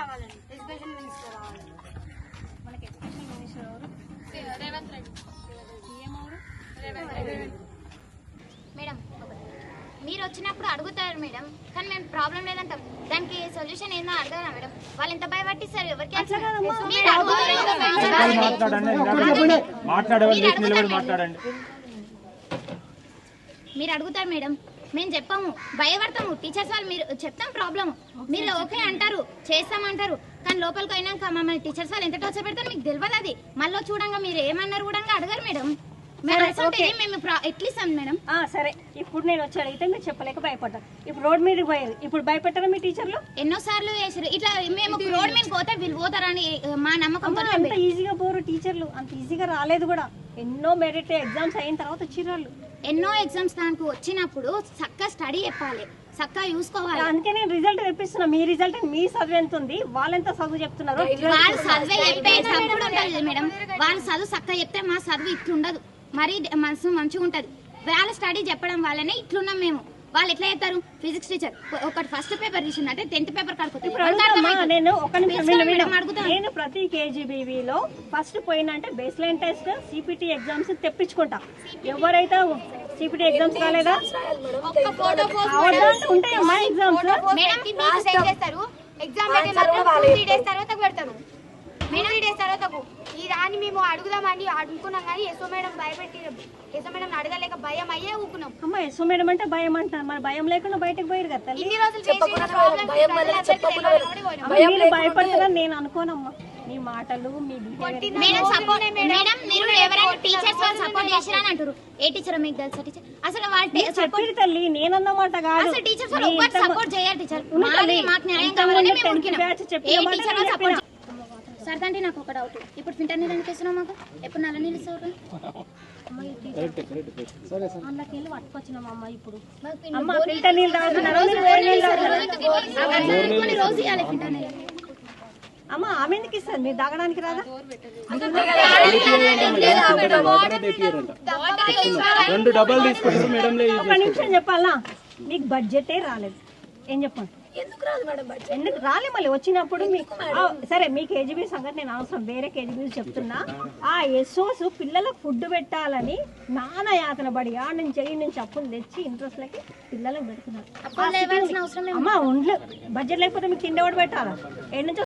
రావాలండి. Education minister రావాలి మనకి ఎడ్యుకేషన్ మినిస్టర్ ఎవరు? రేవంత్ రెడ్డి. సీఎం ఎవరు? మేడం మీరు వచ్చినప్పుడు అడుగుతారు మేడం కానీ మేము ప్రాబ్లం లేదంటాం. దానికి సొల్యూషన్ ఏందో అడగరా మేడం? వాళ్ళు ఎంత భయపట్టిస్తారు ఎవరికి మీరు అడుగుతారు మేడం. మేము చెప్పాము భయపడతాము. టీచర్స్ వాళ్ళు మీరు చెప్తాం ప్రాబ్లమ్ మీరు ఓకే అంటారు చేస్తామంటారు. కానీ లోపలికి అయినాక మమ్మల్ని టీచర్స్ వాళ్ళు ఎంత టార్చర్ పెడతారు మీకు తెలియదు అది. మళ్ళీ చూడంగా మీరు ఏమన్నారు కూడా అడగరు మేడం. మేము మేడం. ఆ, సరే. ఇప్పుడు నేను వచ్చి అడిగితే మీరు చెప్పలేక భయపడ్డారు. ఇప్పుడు రోడ్ మీదకి పోయారు. ఇప్పుడు భయపెట్టారా మీ టీచర్లు? ఎన్నో సార్లు వేసారు ఇట్లా మేము రోడ్ మీద పోతే వీళ్ళు పోతారని మా నమ్మకంతో అమ్మా, అంత ఈజీగా పోరు టీచర్లు. అంత ఈజీగా రాలేదు కూడా. ఎన్నో మెరిట్ ఎగ్జామ్స్ అయిన తర్వాత వచ్చిర్రు వాళ్ళు ఎన్నో ఎగ్జామ్స్ దానికి వచ్చినప్పుడు చక్కగా స్టడీ చెప్పాలి చక్కగా చూసుకోవాలి. అందుకే నేను రిజల్ట్ తెప్పిస్తున్నా. మీ రిజల్ట్ మీ చదువు ఎంత ఉంది వాళ్ళెంత చదువు చెప్తున్నారు? వాళ్ళు చదివే చెప్పే చదువు ఉంటుంది మేడం. వాళ్ళు చదువు చక్కగా చెప్తే మా చదువు ఇట్లుండదు మరీ మనసు మంచిగా ఉంటది. వాళ్ళ స్టడీ చెప్పడం వల్లనే ఇట్లున్నాం మేము. వాళ్ళు ఎట్లా చేస్తారు ఫిజిక్స్ టీచర్. ఒకటి ఫస్ట్ పేపర్ తీసిందంటే టెన్త్ పేపర్ నేను ప్రతి కేజీబీవీలో first పోయినంటే base line test CPT exams తెప్పించుకుంటా. ఎవరైతే సిపిటి ఎగ్జామ్స్ రాలేదా ఉంటాయమ్మా ఎగ్జామ్స్ ఎగ్జామ్ త్రీ డేస్ తర్వాత పెడతారు. మేడం త్రీ డేస్ తర్వాత ఈ దాన్ని మేము అడుగుదామని అనుకున్నాం కానీ ఎస్ఓ మేడం భయపెట్టి ఎస్ఓ మేడం అడగలేక భయం అయ్యే ఊకున్నాం. అమ్మ ఎస్ఓ మేడం అంటే భయం అంటారు మరి భయం లేకుండా బయటకు పోయారు కదా తల్లి? ఇన్ని రోజులు భయపడతారని నేను అనుకోనమ్మా. మీ మాటలు మీ మేడం సపోర్ట్ మేడం మీరు ఎవరైనా టీచర్స్ వాళ్ళు సపోర్ట్ చేసిరా అని అంటారు ఏ టీచర్ మీకు తెలుసా టీచర్ అసలు వాళ్ళు తల్లి కాదు అసలు టీచర్స్ వాళ్ళు సపోర్ట్ టీచర్. మాకు న్యాయం కావాలని మేము ఏ మాట టీచర్ సపోర్ట్ నాకు ఒక డౌట్ ఇప్పుడు ఫిల్టర్ నీళ్ళు ఎందుకు ఇస్తున్నావు మాకు ఎప్పుడు నల్ల నీళ్ళు ఇస్తావు అందులోకి వెళ్ళి పట్టుకొచ్చినాం అమ్మ ఇప్పుడు అమ్మ ఫిల్టర్ నీళ్ళు రోజు ఇవ్వాలి ఫిల్టర్ నీళ్ళు అమ్మ ఆమె ఎందుకు ఇస్తుంది? మీరు తాగడానికి రాదా? రెండు డబ్బాలు తీసుకుంటారు మేడం ఒక నిమిషం చెప్పాలా? మీకు బడ్జెటే రాలేదు. ఏం చెప్పండి ఎందుకు రాదు మేడం ఎందుకు రాలే మళ్ళీ వచ్చినప్పుడు మీ ఆ, సరే మీ కేజీబీ సంగతి నేను అవసరం వేరే కేజీబీ చెప్తున్నా. ఆ ఎస్ఓస్ పిల్లలకు ఫుడ్ పెట్టాలని నానా యాతన పడి ఆ నుంచి ఈ నుంచి అప్పులు తెచ్చి ఇంట్రెస్ట్ లకి పిల్లలకు పెడుతున్నారు. అమ్మ ఉండ్లు. బడ్జెట్ లేకపోతే మీకు తిండి పెట్టాలా? నుంచి